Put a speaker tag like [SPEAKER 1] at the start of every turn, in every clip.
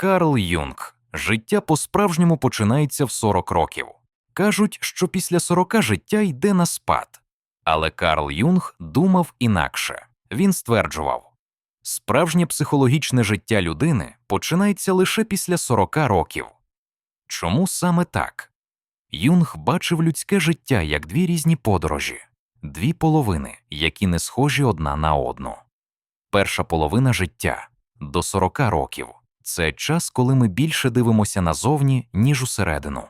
[SPEAKER 1] Карл Юнг. Життя по-справжньому починається в 40 років. Кажуть, що після 40 життя йде на спад. Але Карл Юнг думав інакше. Він стверджував: справжнє психологічне життя людини починається лише після 40 років. Чому саме так? Юнг бачив людське життя як дві різні подорожі, дві половини, які не схожі одна на одну. Перша половина життя до 40 років це час, коли ми більше дивимося назовні, ніж усередину.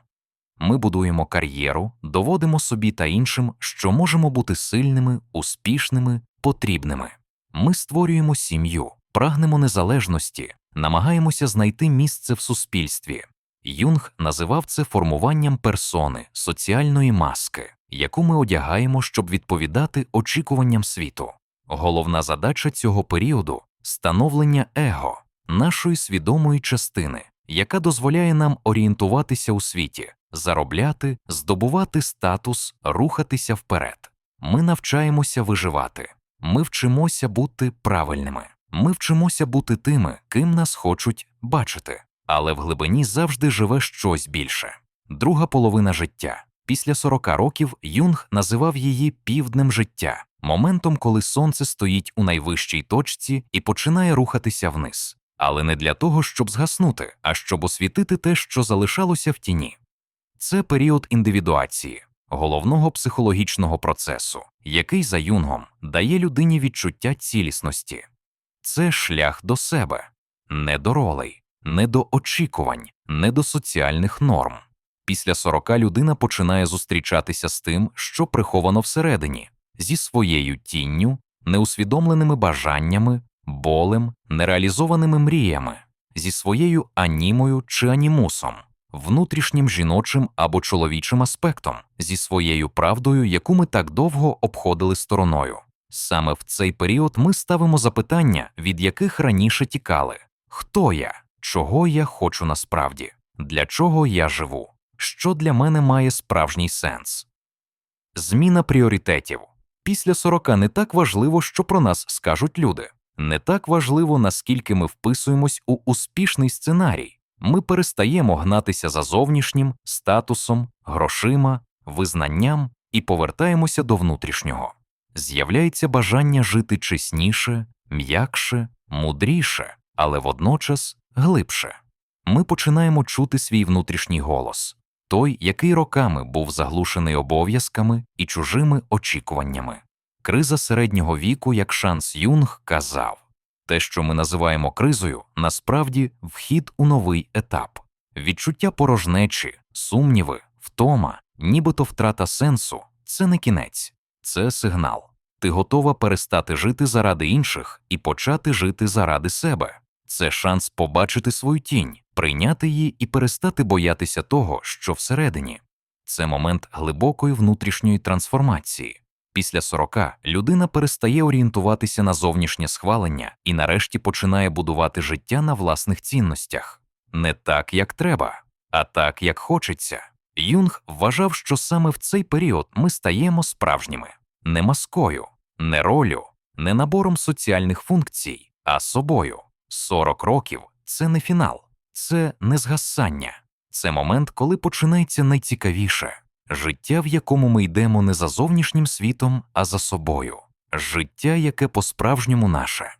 [SPEAKER 1] Ми будуємо кар'єру, доводимо собі та іншим, що можемо бути сильними, успішними, потрібними. Ми створюємо сім'ю, прагнемо незалежності, намагаємося знайти місце в суспільстві. Юнг називав це формуванням персони, соціальної маски, яку ми одягаємо, щоб відповідати очікуванням світу. Головна задача цього періоду становлення его, нашої свідомої частини, яка дозволяє нам орієнтуватися у світі, заробляти, здобувати статус, рухатися вперед. Ми навчаємося виживати, ми вчимося бути правильними, ми вчимося бути тими, ким нас хочуть бачити, але в глибині завжди живе щось більше. Друга половина життя. Після 40 років Юнг називав її півднем життя, моментом, коли сонце стоїть у найвищій точці і починає рухатися вниз, але не для того, щоб згаснути, а щоб освітити те, що залишалося в тіні. Це період індивідуації, головного психологічного процесу, який за юнгом дає людині відчуття цілісності. Це шлях до себе, не до ролей, не до очікувань, не до соціальних норм. Після 40 людина починає зустрічатися з тим, що приховано всередині, зі своєю тінню, неусвідомленими бажаннями, болем, нереалізованими мріями, зі своєю анімою чи анімусом, внутрішнім жіночим або чоловічим аспектом, зі своєю правдою, яку ми так довго обходили стороною. Саме в цей період ми ставимо запитання, від яких раніше тікали: хто я, чого я хочу насправді, для чого я живу, що для мене має справжній сенс. Зміна пріоритетів. Після 40 не так важливо, що про нас скажуть люди. Не так важливо, наскільки ми вписуємось у успішний сценарій. Ми перестаємо гнатися за зовнішнім, статусом, грошима, визнанням і повертаємося до внутрішнього. З'являється бажання жити чесніше, м'якше, мудріше, але водночас глибше. Ми починаємо чути свій внутрішній голос, той, який роками був заглушений обов'язками і чужими очікуваннями. Криза середнього віку, як шанс Юнг, казав те, що ми називаємо кризою, насправді вхід у новий етап, відчуття порожнечі, сумніви, втома, нібито втрата сенсу це не кінець, це сигнал. Ти готова перестати жити заради інших і почати жити заради себе. Це шанс побачити свою тінь, прийняти її і перестати боятися того, що всередині. Це момент глибокої внутрішньої трансформації. Після 40 людина перестає орієнтуватися на зовнішнє схвалення і нарешті починає будувати життя на власних цінностях не так, як треба, а так, як хочеться. Юнг вважав, що саме в цей період ми стаємо справжніми, не маскою, не ролю, не набором соціальних функцій, а собою. 40 років це не фінал, це не згасання, це момент, коли починається найцікавіше життя, в якому ми йдемо не за зовнішнім світом, а за собою, життя, яке по-справжньому наше.